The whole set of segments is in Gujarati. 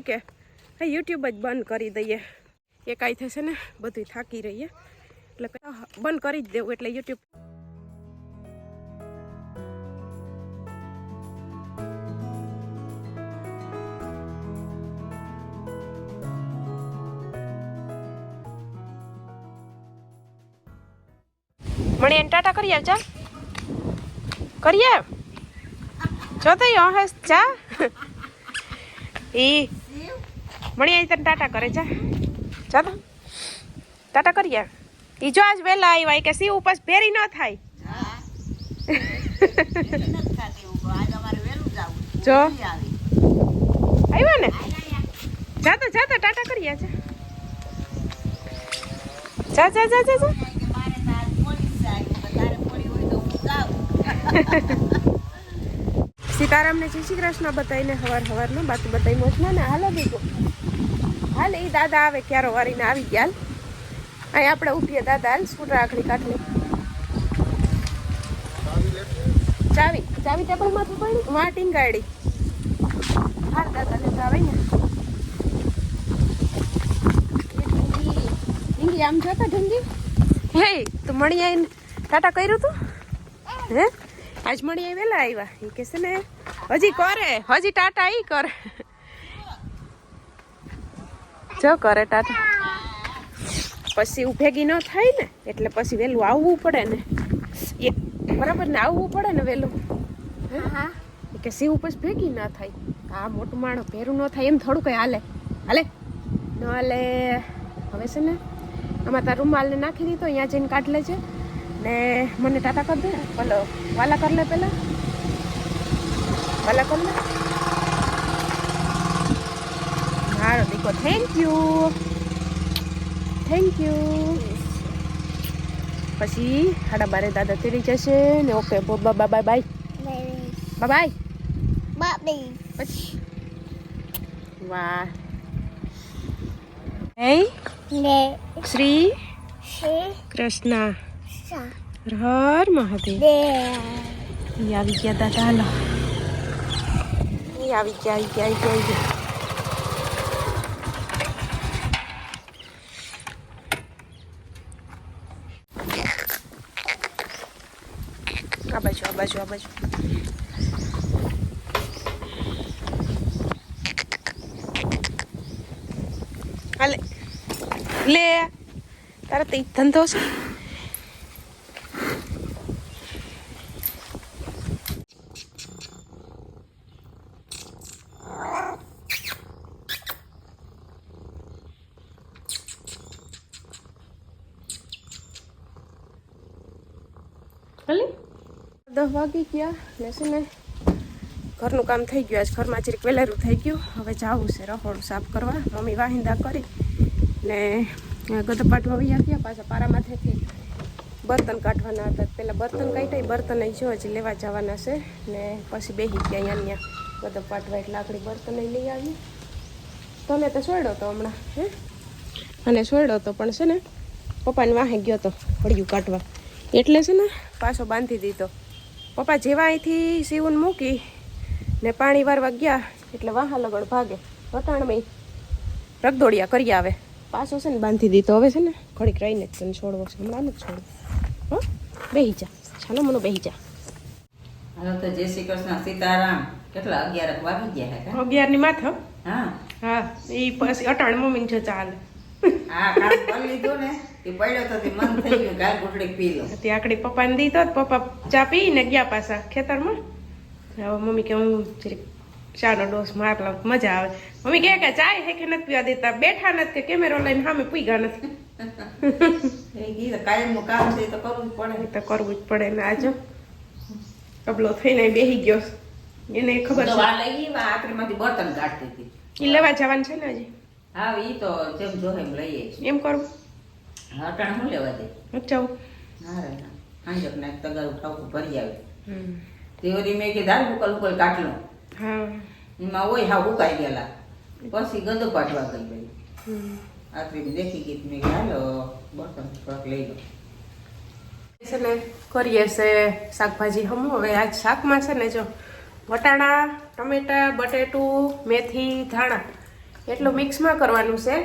થાય કે? યુટ્યુબ જ બંધ કરી દઈએ. એ કાંઈ થશે ને? બધું થાકી રહીએ. એટલે બંધ કરી જ દેવું એટલે યુટ્યુબ મણી ટાટા કરી આવ જા કરી આવ જો તો હસ, જા. ઈ મણી અહીં તને ટાટા કરે જા. ચાલો. ટાટા કરી એ ઈ જો આજ વહેલા આવ્યા કે સી ઉપસ ભેરી ન થાય. જો. આવ્યા ને? જાતો જાતો જા તો ટાટા કરીએ છે જા જા જા જા જા. સીતારામને જય શ્રી કૃષ્ણ બતાવીને હવાર હવારમાં બાકી બતાવી મોજમાં ને હાલો બીજું હાલ એ દાદા આવે ક્યારો વારીને આવી ગયા અહીં આપણે ઉભીએ દાદા હાલ સ્કૂટર આખડી કાઢલી ચાવી ચાવી માંથી પડી? વાં ટીંગાડી હાલ દાદા ને આવે ને ઢીંગી આમ જોતા ઢીંગી? હે તો મણી આવીને ટાટા કર્યું તું? હે? આજ મણી વેલા આવ્યા એ કે છે ને હજી કરે હજી ટાટા ઈ કરે. જો કરે ટાટા. પછી ઉભેગી ભેગી ન થાય ને એટલે પછી વહેલું આવવું પડે ને. એ બરાબર ને આવવું પડે ને વહેલું કે સીવું પછી ભેગી ના થાય. આ મોટું માણો ભેરું ન થાય એમ થોડું કઈ હાલે. હાલે? ન હાલે. હવે છે ને આમાં તાર રૂમાલને નાખી દીધો અહીંયા જઈને કાઢ લેજે. ને મને ટાટા કરી દે. પેલો વાલા કરી લે પેલા. વાલા કર લે. મારો દીકો થેન્ક યુ થેન્ક યુ પછી સાડા બારે દાદા તેડી જશે ને okay bye bye. Bye bye. પછી. વાહ. હે? શ્રી કૃષ્ણ. હર મહાદેવ ઈ આવી ગયા દાદા હાલો ઈ આવી ગયા આવી ગયા આવી ગયા, આવી ગયા આ બાજુ આ બાજુ આ બાજુ હાલે લે તારે તો ઈ ધંધો છે વાગી ગયા ને છે ને ઘરનું કામ થઈ ગયું. આજ ઘરમાં જરીક વહેલેરું થઈ ગયું. હવે જાવું છે રહોડું સાફ કરવા. મમ્મી વાહિંદા કરી ને ગધપાટમાં વૈયા ગયા. પાછા પારામાંથી બર્તન કાઢવાના હતા. પહેલાં બર્તન કાઢ્યા બર્તન જો હજી લેવા જવાના છે ને પછી બેસી ગયા અહીંયા અહીંયા ગદપાટવા એટલે આખડી બર્તન લઈ આવી. તમે તો છોડ્યો તો હમણાં, હે? અને છોડ્યો તો પણ છે ને પપ્પાને વાહે ગયો તો હળિયું કાઢવા. એટલે છે ને પાછો બાંધી દીધો. પપ્પા જેવા અહીંથી સીવન મૂકી ને પાણી વારવા ગયા એટલે વાહા લગડ ભાગે. વટાણમાં રગદોડિયા કરી આવે. પાછો છે ને બાંધી દીધો. હવે છે ને ઘડીક રહીને જ તને છોડવો છે. હમણાં જ છોડવો. હો? બેહી જા. ચાલો મને બેહી જા. હાલો તો જય શ્રી કૃષ્ણ. સીતારામ. કેટલા અગિયાર વાગી ગયા હે કા? અગિયારની માથે? હા. હા. એ પછી અટાણ મમ્મીને છે ચાલે. આ પપ્પા ને પી આકડી દીધો તો પપ્પા ચા પીને ગયા પાછા ખેતરમાં. હવે મમ્મી કે હું ચાનો ડોસ માર લઉં મજા આવે. મમ્મી કહે કે ચાય હે કે નથી પીવા દેતા બેઠા નથી કે કેમેરો લઈને સામે પીગા નથી. એ નું કામ છે તો કરવું પડે. તો કરવું જ પડે ને આજો. કબલો થઈને બેહી ગયો. એને ખબર છે. આકરીમાંથી બર્તન કાઢતી હતી. એ લેવા જવાનું છે ને હજી હા ઈ તો જેમ જો એમ લઈએ એમ એમ હા ટાણ શું લેવા દે? અચ્છા. ના રે ના. હાંજક ને તગાર ઉઠાવવું ભરી આવે. હમ. તે વળી મેં કીધું હાલ ઉકલ ઉકલ કાટલો હા. એમાં હોય હા ઉકાઈ ગયેલા. પછી ગંદો પાટવા ગઈ ગઈ. આકરી દેખી ગઈ તો મેં હાલો બર્તન થોડાક લઈ લો. છે ને કરીએ છે શાકભાજી હમું. હવે આજ શાકમાં છે ને જો વટાણા ટમેટા બટેટું મેથી ધાણા. એટલું મિક્સમાં કરવાનું છે.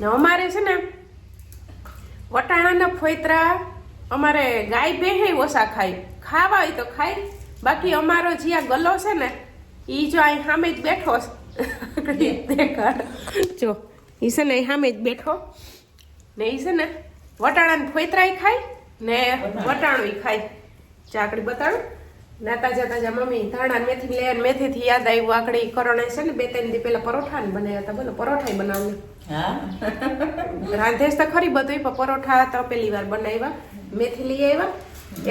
ને અમારે છે ને વટાણાના ફોતરા અમારે ગાય બેહે ઓછા ખાય. ખાવા હોય તો ખાય. બાકી અમારો જે આ ગલો છે ને એ જો અહીં સામે જ બેઠો જો એ છે ને સામે જ બેઠો. ને એ છે ને વટાણાના ફોતરાય ખાય ને વટાણું. ખાય. ચાકડી બતાડું? ના તાજા તાજા મમ્મી ધાણા મેથી લે મેથીથી યાદ આવ્યું આકડી કરણે છે ને બે ત્રણ દી પેલા પરોઠા ને બનાવ્યા હતા. બોલો પરોઠા બનાવવાની હા? રાંધેશ તો ખરી બધું પણ પરોઠા તો પેલી વાર બનાવ્યા. મેથી લઈ આવ્યા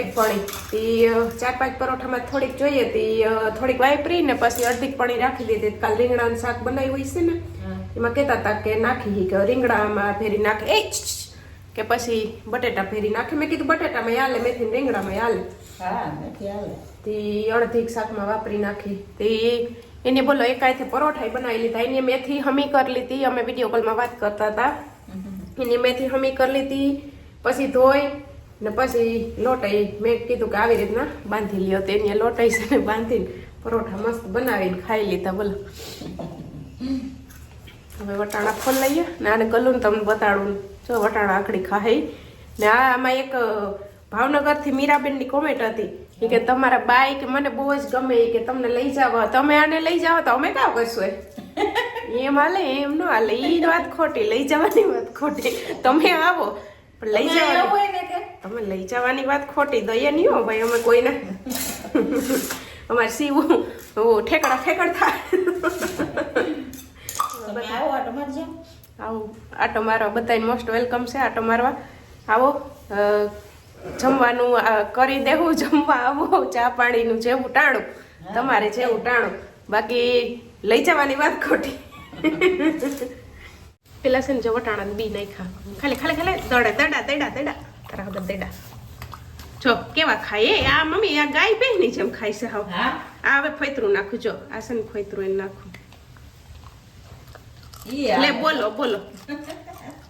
એક પણી. એ ચાર પાંચ પરોઠામાં થોડીક જોઈએ તી થોડીક વાપરી ને પછી અડધીક પણી રાખી દીધી. કાલ રીંગણાનું શાક બનાવ્યું હોય છે ને એમાં કહેતા હતા કે નાખી કે રીંગણામાં ફેરી નાખે. એ કે પછી બટેટા ફેરી નાખે. મેં કીધું બટેટામાં હાલે મેથી રીંગણામાં હાલે હા મેથી આવે તી અડધીક શાકમાં વાપરી નાખી. તે એને બોલો એકાયથી પરોઠાઈ બનાવી લીધા. એની મેથી હમી કરી લીધી. અમે વીડિયો કોલમાં વાત કરતા હતા. એની મેથી હમી કરી લીધી. પછી ધોઈ ને પછી લોટાઈ. મેં કીધું કે આવી રીતના બાંધી લ્યો. તો એને લોટાઈ છે ને બાંધીને પરોઠા મસ્ત બનાવીને ખાઈ લીધા. બોલો. હવે વટાણા ફોલ લઈએ ને આને ગલું તમને બતાડું. જો વટાણા આકડી ખાઈ. ને આ આમાં એક ભાવનગરથી મીરાબેનની કોમેન્ટ હતી. કે તમારા બાઈ કે મને બહુ જ ગમે કે તમને લઈ જાવ. તમે આને લઈ જાવ તો અમે કાં કરશું એ એમ હાલે એમ ન હાલે. એ વાત ખોટી. લઈ જવાની વાત ખોટી. તમે આવો. પણ લઈ જવાની. તમે લઈ જવાની વાત ખોટી. દઈએ નહીં હો ભાઈ અમે કોઈને. અમારે સીવું ઠેકડા ઠેકડ થાય. આવો આટો મારવા બધાને મોસ્ટ વેલકમ છે આટો મારવા. આવો. જમવાનું કરી દેવું જમવા આવો ચા પાણીનું જેવું ટાણું તમારે જેવું ટાણું. બાકી લઈ જવાની વાત ખોટી. પેલા છે ને જો વટાણા બી નાખ્યા. ખાલી ખાલી ખાલી દડા દડા દડા દડા. તારા વગર દડા. જો કેવા ખાય? એ આ મમ્મી આ ગાય બહેની જેમ ખાય છે હાવ. હા? આ હવે ફોતરું નાખું જો આ છે ને ફોતરું એને નાખું. ઈ લે બોલો બોલો.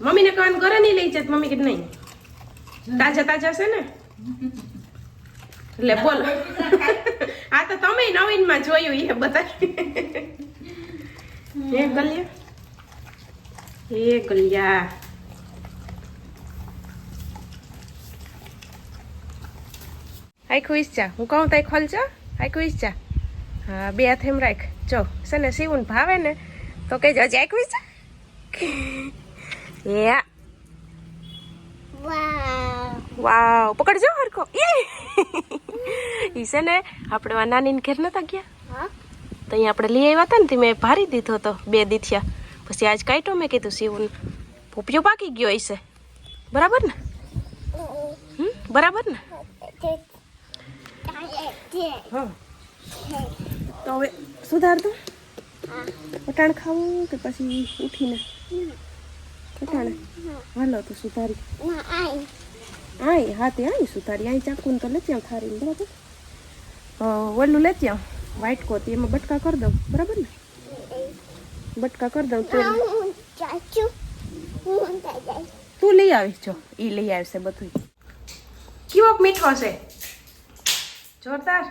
મમ્મીને કહેવાનું ઘરે નહીં લઈ જાય મમ્મી કે નહીં. તાજા તાજા છે ને? એટલે બોલો. આ તો તમે નવીનમાં જોયું એ બધા એ ગલિયા એ ગલિયા ખુશ ઈચ્છા હું કહું તઈ ખોલજો ખુશ ઈચ્છા હા, બે હાથ એમ રાખ. જો, છે ને સીવું ભાવે ને, તો કહેજો. હજી આખું ઈચ્છા યા વાવ પકડજો હરકો ઈ! છે ને આપણે આ નાનીને ઘેર નતા ગયા. તો અહીંયા આપણે લઈ આવ્યા હતા ને તે મેં ભારી દીધો હતો બે દીથિયા. પછી આજ કાઢ્યો મેં કીધું સીવું પોપિયો પાકી ગયો હશે. બરાબર ને? હમ? બરાબર ને? હા. તો હવે સુધાર દો. વટાણ ખાવું કે પછી ઉઠીને? વટાણે હાલો તો સુધારી. આય હા તે આય સુધારી આય ચાકુન તો લેતી આવ થારી બરાબર ઓલું લેતી આવ વ્હાઈટ કોતી એમાં બટકા કરી દઉં બરાબર ને બટકા કરી દઉં તેલ તું લઈ આવીશ જો એ લઈ આવશે બધું કેવોક મીઠો છે જોરદાર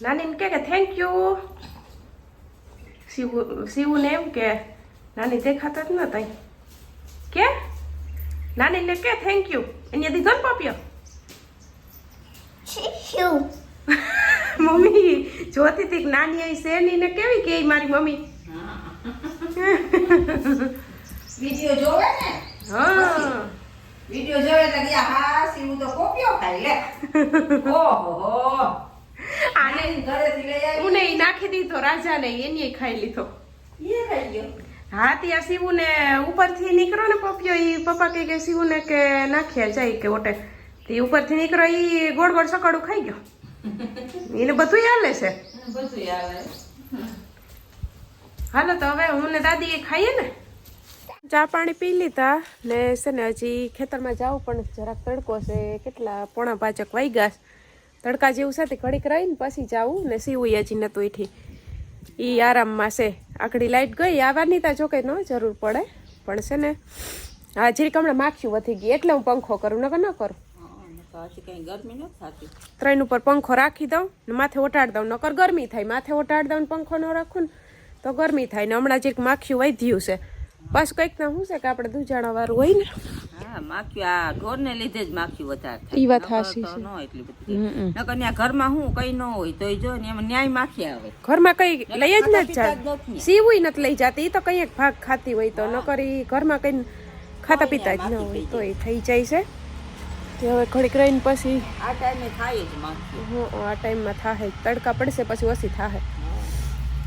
નાનીને કે કે થેન્ક યુ શિવ શિવને એમ કે નાની દેખાતા જ નતા કે નાનીને કે થેન્ક યુ એને દીધો ને પાપ્યો? મમ્મી જોતી હતી નાની આવી શેની ને કેવી કે મારી મમ્મી? વીડિયો જોવે ને? હા. વીડિયો જોવે એટલે કે હા સીવું તો કોપિયો ખાઈ લે. ઓહો. આને ઘરેથી લઈ આવી. હું ઈ નાખી દીધો રાજાને એને ખાઈ લીધો. એ ખાઈ ગયો. હા ત્યાં શિવુને ઉપરથી નીકળો ને પપ્યો એ પપ્પા કહે કે શિવુને કે નાખ્યા જાય કે ઓટે. તે ઉપરથી નીકળો ઈ ગોળ ગોળ સકાળું ખાઈ ગયો. એને બધું હાલે છે. બધું હાલે. હાલો તો હવે હું ને દાદી એ ખાઈએ ને? ચા પાણી પી લીધા ને છે ને હજી ખેતરમાં જાવું પણ જરાક તડકો છે કેટલા પોણા પાંચક વાગ્યા. તડકા જેવું સાથે ઘડીક રહીને પછી જાવું ને સીવું હજી નતું એઠી એ આરામમાં છે. આકડી લાઇટ ગઈ, આવવાની તા જો કે ન જરૂર પડે. પણ છે ને હા જરીક હમણાં માખ્યું વધી ગઈ, એટલે હું પંખો કરું, નકર ન કરું. ત્રણ ઉપર પંખો રાખી દઉં ને માથે ઓટાડી દઉં, નકર ગરમી થાય. માથે ઓટાડી દઉં પંખો ન રાખું ને તો ગરમી થાય ને હમણાં જે માખ્યું વધ્યું છે. બસ કંઈક ના શું છે કે આપણે દુજાણા વાળું હોય ને? હા માખ્યું આ ઢોરને લીધે જ માખ્યું વધારે ઈ વાત નકર છે. નો એટલી બધી. નકર ન્યા ઘરમાં હું કઈ ન હોય તોય જો ને એમાં ન્યાય માખી આવે. ઘરમાં કઈ લઈ જ નથી પીતા જ નથી. લઈ જાતી ઈ તો કઈ એક ભાગ ખાતી હોય તો. ન કરી ઘરમાં કઈ ખાતા પીતા જ ન હોય તો એ થઈ જાય છે. હવે ઘડીક રહીને પછી આ ટાઈમે થાય જ માખી. હું આ ટાઈમમાં થાય તડકા પડશે પછી ઓછી થાહે.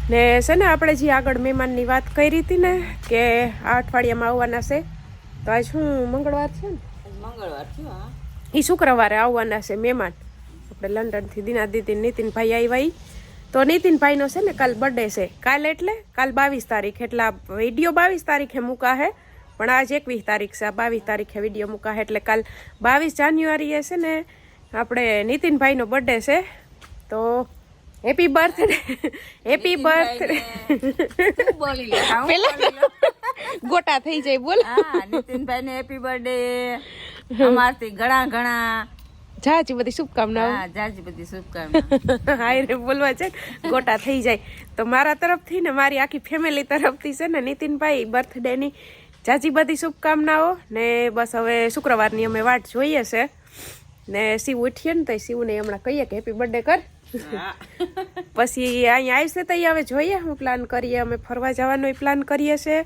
ને છે ને આપણે જે આગળ મહેમાનની વાત કરી હતી ને કે આ અઠવાડિયામાં આવવાના છે તો આજ શું મંગળવાર છે ને? મંગળવાર છે એ શુક્રવારે આવવાના છે મહેમાન. આપણે લંડનથી દીના દીદી નીતિનભાઈ આવ્યા તો નીતિનભાઈનો છે ને કાલ બર્થડે છે. કાલ એટલે? કાલ બાવીસ તારીખ. એટલે આ વીડિયો બાવીસ તારીખે મૂકા હે પણ આજ એકવીસ તારીખ છે. આ બાવીસ તારીખે વીડિયો મુકાહે. એટલે કાલ બાવીસ જાન્યુઆરીએ છે ને આપણે નીતિનભાઈનો બર્થડે છે. તો હેપી બર્થડે હેપી બર્થડે બોલી લે. પેલા ગોટા થઈ જાય બોલ. હા નીતિનભાઈ ને હેપી બર્થડે અમારથી ઘણા ઘણા. જાજી બધી શુભકામનાઓ. હા જાજી બધી શુભકામના હાય રે બોલવા છે. ગોટા થઈ જાય. તો મારા તરફથી ને મારી આખી ફેમિલી તરફથી છે ને નીતિનભાઈ બર્થડેની જાજી બધી શુભકામનાઓ ને બસ હવે શુક્રવારની અમે વાટ જોઈએ છે. ને શિવ ઉઠીએ ને તો શિવને હમણાં કહીએ કે હેપી બર્થડે કર. પછી અહીંયા આવશે તો હવે જોઈએ, હું પ્લાન કરીએ, અમે ફરવા જવાનો પ્લાન કરીએ છે.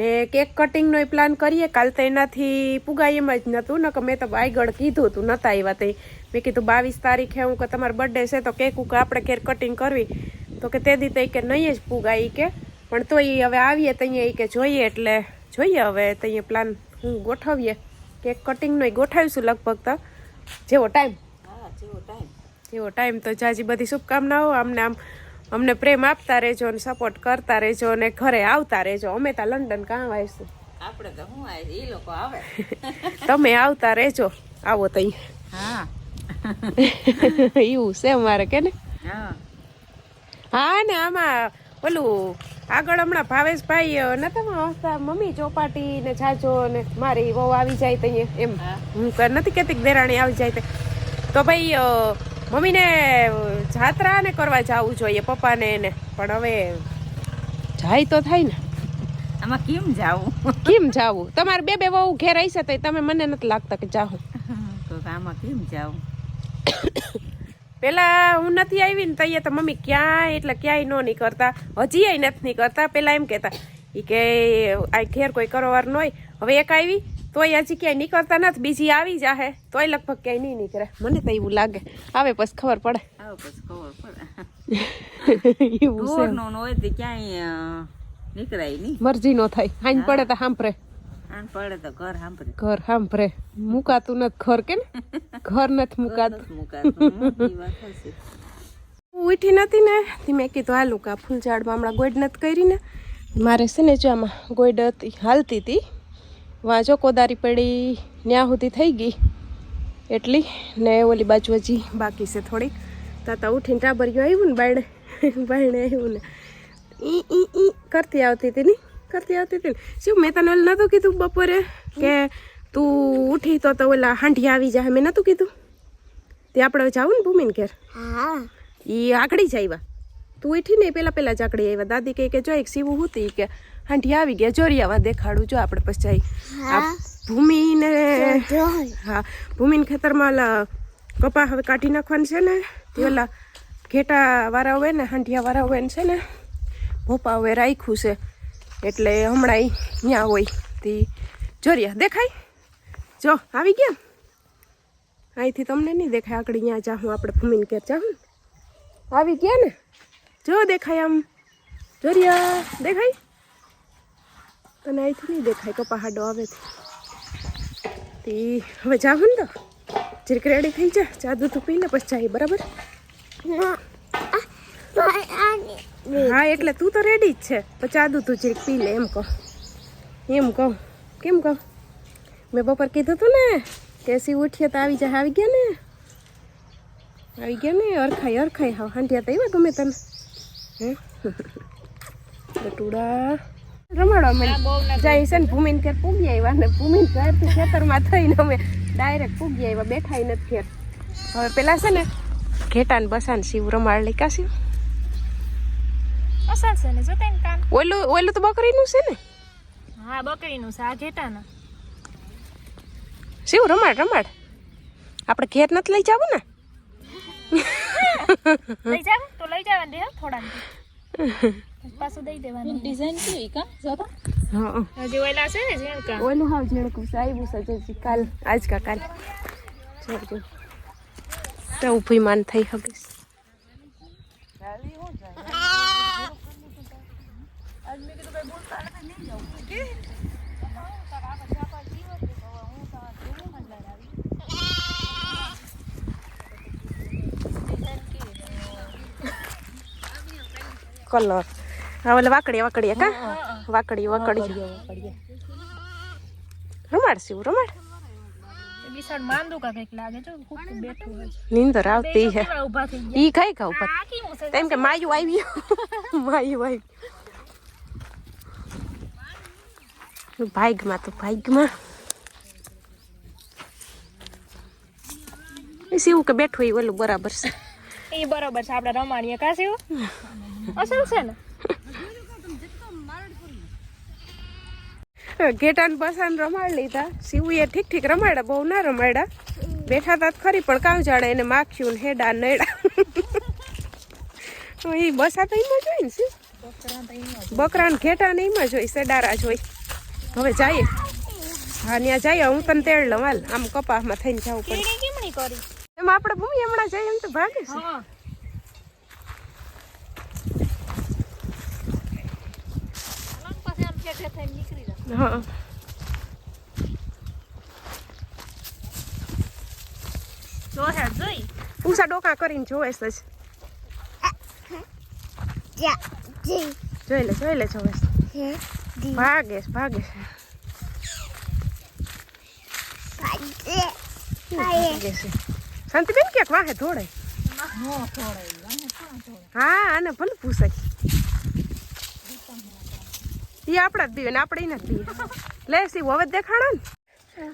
ને કેક કટિંગનો પ્લાન કરીએ, કાલ તો એનાથી પુગાય એમ જ નહોતું ને કે મેં તો આગળ કીધું હતું નહોતા આવ્યા તે મેં કીધું બાવીસ તારીખે હું કે તમારો બર્થડે છે, તો કેક ઉક આપણે કેર કટિંગ કરવી. તો કે તે દી કે નહીં જ પુગાય કે. પણ તો એ હવે આવીએ તો અહીંયા કે જોઈએ, એટલે જોઈએ હવે તો અહીંયા પ્લાન હું ગોઠવીએ. કેક કટિંગનો ગોઠવીશું લગભગ તો. જેવો ટાઈમ હા, જેવો ટાઈમ એવો ટાઈમ તો જાજી બધી શુભકામનાઓ. અમને આમ અમને પ્રેમ આપતા રહેજો અને સપોર્ટ કરતા રહેજો અને ઘરે આવતા રહેજો. અમે તો લંડન કાં આવીશું? આપણે તો હું આવે એ લોકો આવે. તમે આવતા રહેજો. આવો તો હા. એવું છે અમારે કે ને? હા. હા ને આમાં ઓલું આગળ હમણાં ભાવેશભાઈ નતા મમ્મી ચોપાટી ને જાજો ને મારી વહુ આવી જાય તો એમ. હું. નથી કેતી દેરાણી આવી જાય તે. ભાઈ મમ્મીને જાત્રા ને કરવા જવું જોઈએ પપ્પાને એને. પણ હવે જાય તો થાય ને. આમાં કેમ જાવું? કેમ જાવું? તમારે બે બે વહુ ઘેર આવી તો તમે મને નથી લાગતા કે જાઉં તો આમાં કેમ જાવું? પેલા હું નથી આવી ને તઈએ તો મમ્મી ક્યાંય એટલે ક્યાંય નો નહીં કરતા હજી ય નથી કરતા પેલા એમ કહેતા એ કે આ ઘેર કોઈ કરવાર ન હોય. હવે એક આવી તોય હજી ક્યાંય નીકળતા નથી બીજી આવી જાહે. તોય લગભગ ક્યાંય નહીં નીકળે. મને તો એવું લાગે. આવે પછી ખબર પડે. આવે પછી ખબર પડે. એવું હોય તો ક્યાંય નીકળાય નહીં. મરજી નો થાય. હાઈન પડે તો સાંભળે આન પડે તો ઘર સાંભળે ઘર સાંભળે મુકાતું નથી ઘર કે ઘર નથી મુકાતું. ઉઠી નથી ને તે મેં કીધું હાલું કા ફૂલ ઝાડમાં હમણાં ગોઈડ નથી કરી ને. મારે છે ને જો આમાં ગોઈડ હતી હાલતી હતી. વાંચો કોદારી પડી ત્યાં સુધી થઈ ગઈ. એટલી ને ઓલી બાજુ હજી બાકી છે થોડીક. તાતા ઉઠીને ટાબરિયું આવ્યું ને બાયણે. બાયણે આવ્યું ને. ઈ ઈ ઈ કરતી આવતી હતી ને? કરતી આવતી હતી ને. શું મેં તને ઓલું નહોતું કીધું બપોરે કે તું ઉઠી તો તો ઓલા હાંઢી આવી જાય મેં નહોતું કીધું? તે આપણે જાવું ને ભૂમિને ઘેર? ઈ આકડી જ આવ્યા તું ઉઠી ને પહેલાં પહેલાં જ આકડી આવ્યા દાદી કહે કે જો એક સીવું હતી કે હાંઢી આવી ગયા. જોરિયાવા દેખાડું. જો આપણે પછી ભૂમિને હા ભૂમિને ખેતરમાં કપા હવે કાઢી નાખવાનું છે ને. તે ઓલા ઘેટા વાળા હોય ને હાંઢિયા વાળા હોય ને છે ને ભોપા હવે રાખ્યું છે. એટલે હમણાં અહીંયા ત્યાં હોય. તે જોરિયા દેખાય? જો આવી ગયા? અહીંથી તમને નહીં દેખાય. આગળ ત્યાં જાઉં આપણે ભૂમિને ઘેર જાઉં આવી ગયા ને? જો દેખાય આમ. જોરિયા દેખાય? તને અહીંથી નહીં દેખાય કપાહાડો આવે તે. હવે જાવ ને તો. જરીક રેડી થઈ જા. ચા દૂધ પી લે પછી જાય બરાબર? હા, એટલે તું તો રેડી જ છે. પણ ચા દૂધ જરીક પી લે, એમ કહો. એમ કહું. કેમ કહું? મેં બપોર કીધું હતું ને કે સી ઉઠીએ તો આવી જાય આવી ગયા ને? આવી ગયા ને? અરખાઈ અરખાઈ હા હાંડિયા તો એવા ગમે તને હે? બટુડા રમાડો અમે જાય છે ને ભૂમિન ઘેર પૂગી આવ્યા ને ભૂમિન ઘરથી ખેતરમાં થઈને અમે ડાયરેક્ટ પૂગી આવ્યા બેઠા નથી ઘેર. હવે પેલા છે ને ઘેટાને બસાને શિવ રમાડ લઈ કાશી ઓલું ઓલું તો બકરીનું છે ને? હા બકરીનું છે આ ઘેટાના. શિવ રમાડ રમાડ. આપણે ઘેર નથી લઈ જવું ને? લઈ જાવ તો લઈ જવા દે થોડા પાછું દઈ દેવાનું. ડિઝાઇન કેવી કા? જોતા હા હજી ઓલા છે ને ઝીણકા ઓલું હાવ ઝીણકું આવ્યું છે કાલ આજ કા કાલ. જોજો તો માન થઈ હગીશ. કલર હા ઓલે વાકડી વાકડી કા? વાકડી વાકડી રમાડ. શિવ રમાડ બિસાડ માંદુ કા કંઈક લાગે છે ખૂબ બેઠું નીંદર આવતી હે. ઈ કઈ તેમ કે માયું આવ્યું માયું આવ્યું ભાઈગમાં તો ભાઈગમાં એ શિવ કે બેઠું એ ઓલું બરાબર છે. એ બરોબર છે આપણે રમાણીએ કા શિવ? અસલ છે ને? ઘેટાન બસાન રમાડ લીધા. શિવુએ ઠીક ઠીક રમાડ્યા બહુ ના રમાડ્યા. બેઠા તા ખરી પણ કામ જાણે એને માખ્યું ને હેડા તો એ બસા તો એમાં જોઈ ને શિવ? બકરા ને ઘેટા ને એમાં જોઈ સેડારા જોઈ હવે જઈએ. હા ત્યાં જઈએ હું તને તેડ લઉં હાલ. આમ કપાસમાં થઈને જવું પડે. એમ આપણે ભૂમિ હમણાં જઈએ એમ તો ભાગીશ નીકળી હા. જો હે જોઈ. પૂસા ડોકા કરીને જોવે છે જોઈ. લે જોઈ લે જોવે ભાગે છે ભાગે છે. શાંતિબેન ક્યાંક વાહે ધોડે હા આને ભલે પૂછાય. એ આપણા જ દીવે ને આપણે એને જ દીવે લે સી હવે દેખાડો ને.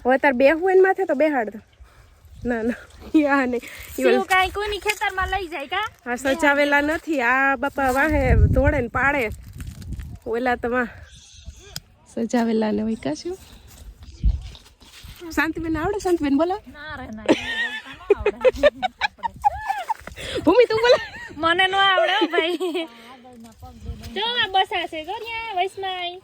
હવે તાર બેહવું એને માથે તો બેહાડ દો ના ના યા નહીં. ઈ કાઈ કોની ખેતરમાં લઈ જાય કા? આ સજાવેલા નથી આ બાપા વાહે ધોળે ને પાડે. ઓલા તમા સજાવેલા ને હોય કાશું શાંતિબેન આવડે? શાંતિબેન બોલો. ના ના ન ભૂમિ તું બોલો. મને નો આવડે ભાઈ. જો આ બસા છે જો ત્યાં વૈષ્ણવ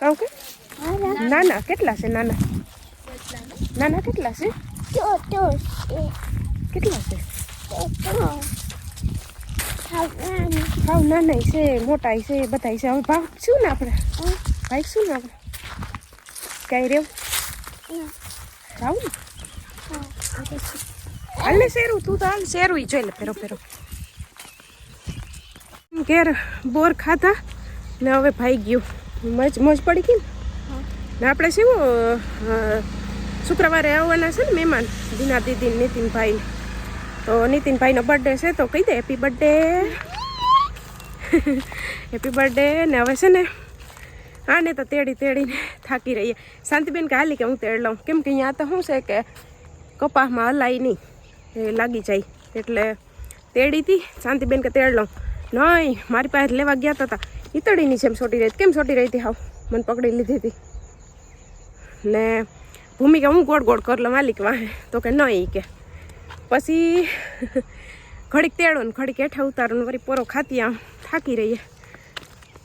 કહું કે નાના કેટલા છે નાના? નાના કેટલા છે? કેટલા છે ભાવ નાના છે મોટા છે બધા છે હવે ભાવ શું ને આપણે ભાઈ શું ને આપણે કઈ રેવું ભાવ ને હાલ શેરું તું તો હાલ શેરું જોઈ લે ફેરો ફેરો ઘેર બોર ખાધા ને હવે ભાઈ ગયું મજ મોજ પડી ગઈ ને આપણે શું શુક્રવારે આવવાના છે ને મહેમાન, દીના દીદી નીતિનભાઈ. તો નીતિનભાઈનો બર્થડે છે, તો કહી દે હેપી બર્થડે હેપી બર્થડે ને હવે છે ને આને તો તેડી તેડીને થાકી રહીએ. શાંતિબેન કે, હાલી કે હું તેડ લઉં. કેમ કે અહીંયા તો શું છે કે, કપાસમાં હલાય નહીં, એ લાગી જાય. એટલે તેડી હતી શાંતિબેન કે, તેડ લઉં. નહીં, મારી પાસે લેવા ગયા હતા ઈતળીની જેમ છોટી રહી, કેમ છોટી રહી હતી હાવ? મને પકડી લીધી હતી ને ભૂમિકા હું ગોળ ગોળ કર લો માલિક વાહે, તો કે નહીં કે. પછી ઘડીક તેડો ને ઘડીક હેઠા ઉતારો ને વળી પોરો ખાતી આમ થાકી રહીએ.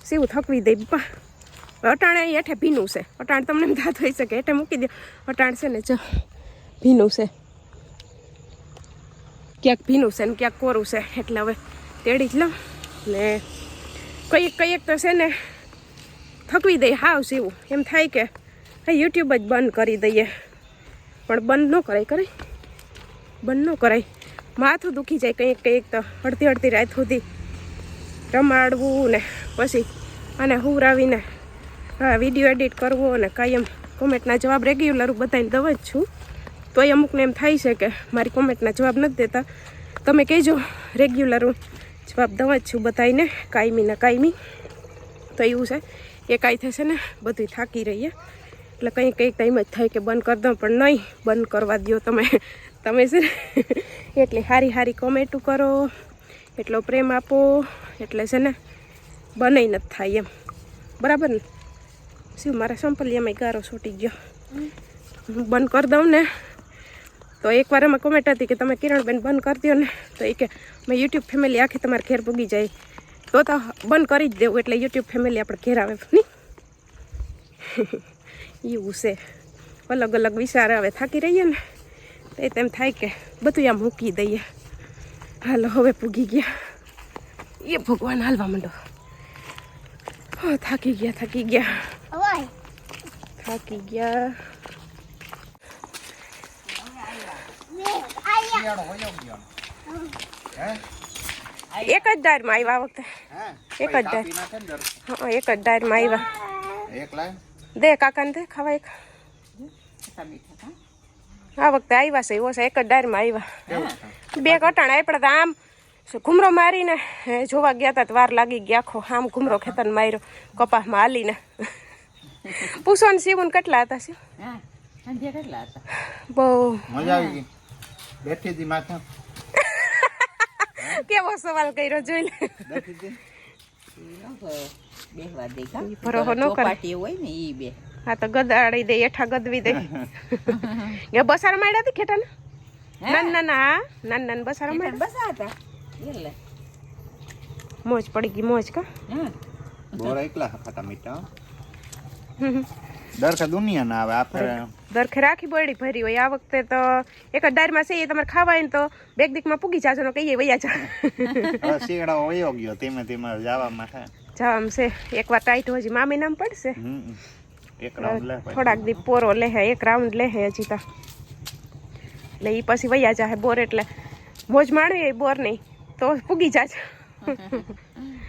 સીવું થકવી દઈ પા અટાણે અહીં હેઠે ભીનું છે. અટાણ તમને એમ થાતું હોય શકે હેઠે મૂકી દે. અટાણ છે ને જો ભીનું છે. ક્યાંક ભીનું છે ને ક્યાંક કોરું છે. એટલે હવે તેડી જ લઉં. ને કંઈક કંઈક તો છે ને થકવી દઈ હાવ સીવું. એમ થાય કે હા યુટ્યુબ જ બંધ કરી દઈએ. પણ બંધ ન કરાય કરે બંધ ન કરાય. માથું દુખી જાય કંઈક કંઈક તો. અડધી અડધી રાત સુધી રમાડવું ને પછી અને હુરાવીને વીડિયો એડિટ કરવો અને કાયમ કોમેન્ટના જવાબ રેગ્યુલર બધાને દવા જ છું. તોય અમુકને એમ થાય છે કે મારી કોમેન્ટના જવાબ નથી દેતા. તમે કહેજો રેગ્યુલર જવાબ દવા જ છું બધાને કાયમી ને કાયમી. તો એવું છે. એ કાંઈ થશે ને બધું થાકી રહીએ. એટલે કંઈક કંઈક ટાઈમ જ થાય કે બંધ કરી દઉં, પણ નહીં, બંધ કરવા દો તમે. તમે છે એટલી સારી સારી કોમેન્ટો કરો, એટલો પ્રેમ આપો, એટલે છે ને બનાઈ નથી થાય એમ. બરાબર ને? શું મારા સંપલિયામાં ગારો છૂટી ગયો? હું બંધ કરી દઉં ને, તો એકવાર એમાં કોમેન્ટ હતી કે તમે કિરણબેન બંધ કરી દો ને, તો એ કે, મેં યુટ્યુબ ફેમિલી આખી તમારે ઘેર પૂગી જાય. તો તો બંધ કરી જ દેવું, એટલે યુટ્યુબ ફેમિલી આપણે ઘેર આવે નહીં? એવું છે. અલગ અલગ વિચાર હવે થાકી રહીએ ને તો એ તેમ થાય કે બધું આમ મૂકી દઈએ. હાલો હવે પૂગી ગયા. એ ભગવાન હાલવા માંડો. હો થાકી ગયા થાકી ગયા. થાકી ગયા. એક જ દારમાં આવ્યા વખતે. એક જ દાર. હા એક જ દારમાં આવ્યા. એકલા દે કાકાને દે ખાવા એક આ વખતે આવ્યા છે એવો છે એક જ દારમાં આવ્યા બે કટાણ આપ્યા તો આમ ઘુમરો મારીને જોવા ગયા તા તો વાર લાગી ગયા આખો આમ ઘુમરો ખેતર માર્યો કપાસમાં હાલીને. પૂછો ને સીવું કેટલા હતા હતા? બહુ. મજા આવી ગઈ. બેઠી હતી માથે. કેવો સવાલ કર્યો જોઈ લે. હતી. બેહવા દે કા? ઈ ન કરે. હોય ને ઈ બે. હા તો ગદાડી દે એઠા ગદવી દે. એ બસાર માંડ્યા હતી ખેટા ના ના ના હા નાન નાન બસાર એટલે માંડ્યા હતા? એટલે. મોજ પડી ગઈ મોજ કા? બોરા એકલા ખાટા મીઠા દુનિયા ના આવે આપણે દરખે રાખી બળી ભરી હોય. આ વખતે તો એક જ દારમાં છે એ તમારે ખાવાય ને તો બેગ દીકમાં પૂગી જાજો ને કહીએ વૈયા જા. શિયાળો વયો ગયો ધીમે ધીમે જવા થાય જવામ છે. એકવાર ટાઈટ હજી મામી નામ પડશે. થોડાક દી પોરો લેહે એક રાઉન્ડ લેહે હજી તા. એટલે એ પછી વૈયા જાહે બોર એટલે. મોજ માણવી બોર નહીં તો પૂગી જાજ.